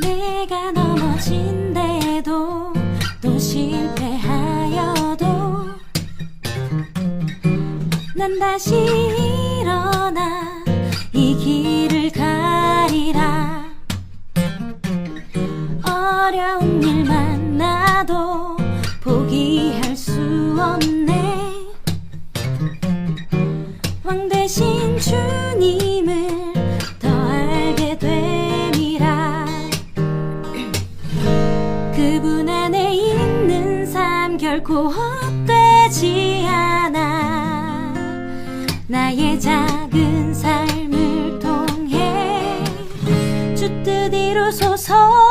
내가 넘어진대도 또 실패하여도 난 다시 일어나 이 길을 어려운 일 만나도 포기할 수 없네. 왕 대신 주님을 더 알게 됨이라. 그분 안에 있는 삶 결코 헛되지 않아. 나의 작은 삶을 통해 주뜻 이루소서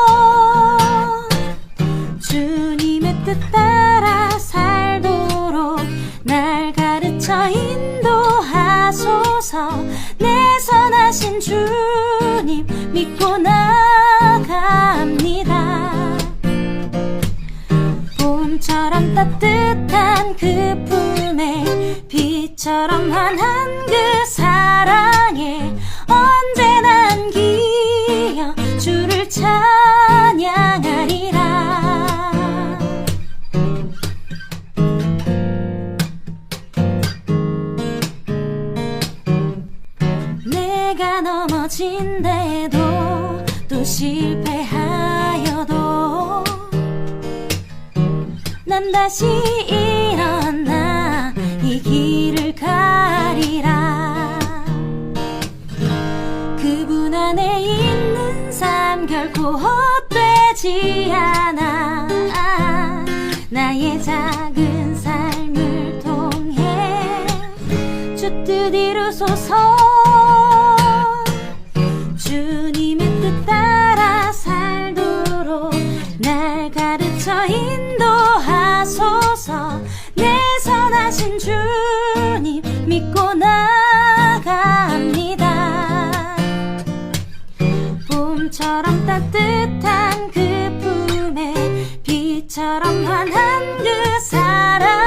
뜻 따라 살도록 날 가르쳐 인도하소서. 내 선하신 주님 믿고 나갑니다. 봄처럼 따뜻한 그 품에 비처럼 환한 그 사랑 넘어진대도 또 실패하여도 난 다시 일어나 이 길을 가리라. 그분 안에 있는 삶 결코 헛되지 않아. 나의 작은 삶을 통해 주뜻 이루소서 주님의 뜻 따라 살도록 날 가르쳐 인도하소서. 내 선하신 주님 믿고 나갑니다. 봄처럼 따뜻한 그 품에 비처럼 환한 그 사랑